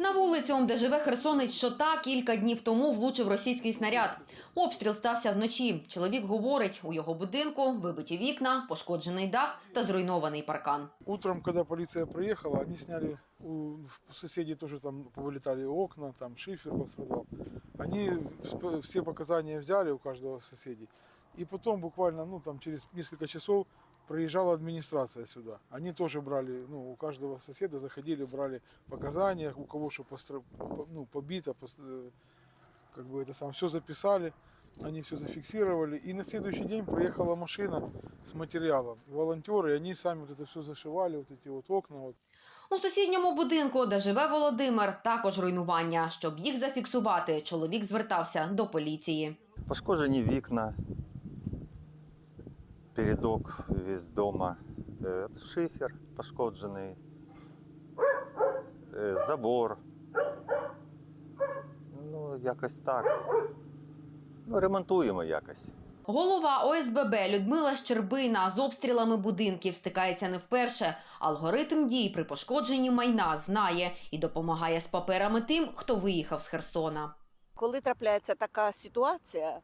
На вулиці, де живе херсонець Шота, кілька днів тому влучив російський снаряд. Обстріл стався вночі. Чоловік говорить, у його будинку вибиті вікна, пошкоджений дах та зруйнований паркан. Утром, когда полиция приехала, они сняли, у соседей тоже там повылетали окна, там шифер пострадал. Они сп- все показания взяли у каждого соседей. И потом буквально, ну там через несколько часов приезжала администрация сюда. Они тоже брали, ну у каждого соседа заходили, брали показания, у кого что постра- по- ну, побито, пос- э, как бы это сам, все записали. Они все зафиксировали. И на следующий день приехала машина с материалом. Волонтеры, и они сами вот это все зашивали, вот эти вот окна. Вот. У сусідньому будинку, де живе Володимир, також руйнування. Щоб їх зафіксувати, чоловік звертався до поліції. Пошкоджені вікна, передок весь дома, е, шифер пошкоджений, е, забор. Ну, якось так. Ну, ремонтуємо якось. Голова ОСББ Людмила Щербина з обстрілами будинків стикається не вперше. Алгоритм дій при пошкодженні майна знає і допомагає з паперами тим, хто виїхав з Херсона. Коли трапляється така ситуація,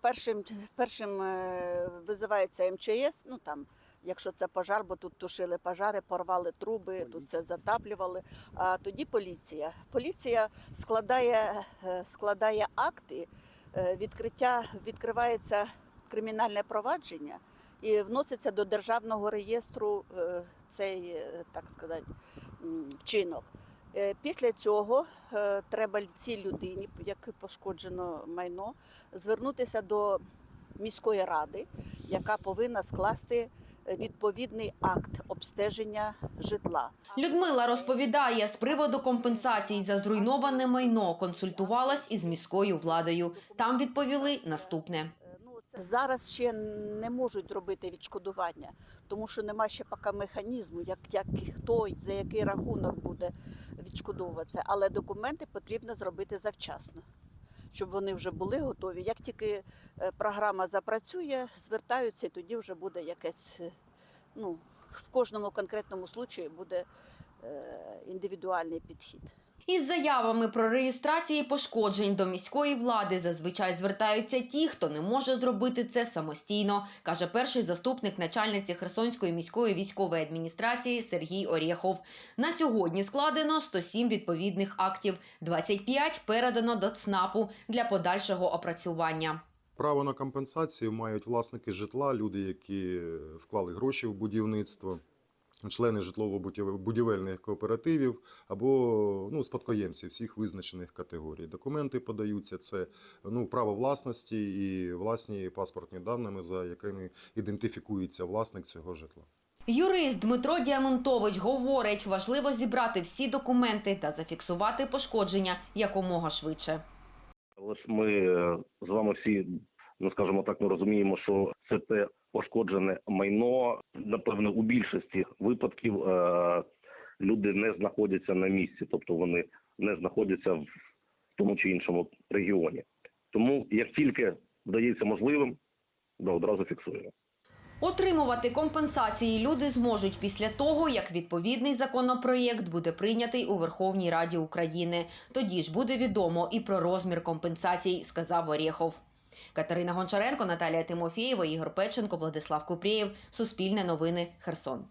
першим, першим е, визивається МЧС, ну там, якщо це пожар, бо тут тушили пожари, порвали труби, тут все затаплювали. А тоді поліція. Поліція складає, е, складає акти, е, відкриття, відкривається кримінальне провадження і вноситься до державного реєстру е, цей, е, так сказати, вчинок. Е, Після цього е, треба цій людині, якій пошкоджено майно, звернутися до міської ради, яка повинна скласти е, відповідний акт обстеження житла. Людмила розповідає, з приводу компенсацій за зруйноване майно консультувалась із міською владою. Там відповіли наступне. Зараз ще не можуть робити відшкодування, тому що нема ще поки механізму, як, як хто за який рахунок буде відшкодовуватися. Але документи потрібно зробити завчасно, щоб вони вже були готові. Як тільки е, програма запрацює, звертаються, і тоді вже буде якесь, е, ну, в кожному конкретному случаї буде е, індивідуальний підхід. Із заявами про реєстрації пошкоджень до міської влади зазвичай звертаються ті, хто не може зробити це самостійно, каже перший заступник начальниці Херсонської міської військової адміністрації Сергій Орєхов. На сьогодні складено 107 відповідних актів, 25 передано до ЦНАПу для подальшого опрацювання. Право на компенсацію мають власники житла, люди, які вклали гроші в будівництво, члени житлово-будівельних кооперативів або ну, спадкоємці всіх визначених категорій. Документи подаються це ну, право власності і власні паспортні даними, за якими ідентифікується власник цього житла. Юрист Дмитро Діамонтович говорить, важливо зібрати всі документи та зафіксувати пошкодження якомога швидше. Ж ми е, з вами всі, ну скажімо так, ми розуміємо, що це те пошкоджене майно. Напевно, у більшості випадків е, люди не знаходяться на місці, тобто вони не знаходяться в тому чи іншому регіоні. Тому як тільки вдається можливим, да, одразу фіксуємо. Отримувати компенсації люди зможуть після того, як відповідний законопроєкт буде прийнятий у Верховній Раді України. Тоді ж буде відомо і про розмір компенсацій, сказав Орєхов. Катерина Гончаренко, Наталія Тимофєєва, Ігор Печенко, Владислав Купрієв. Суспільне новини. Херсон.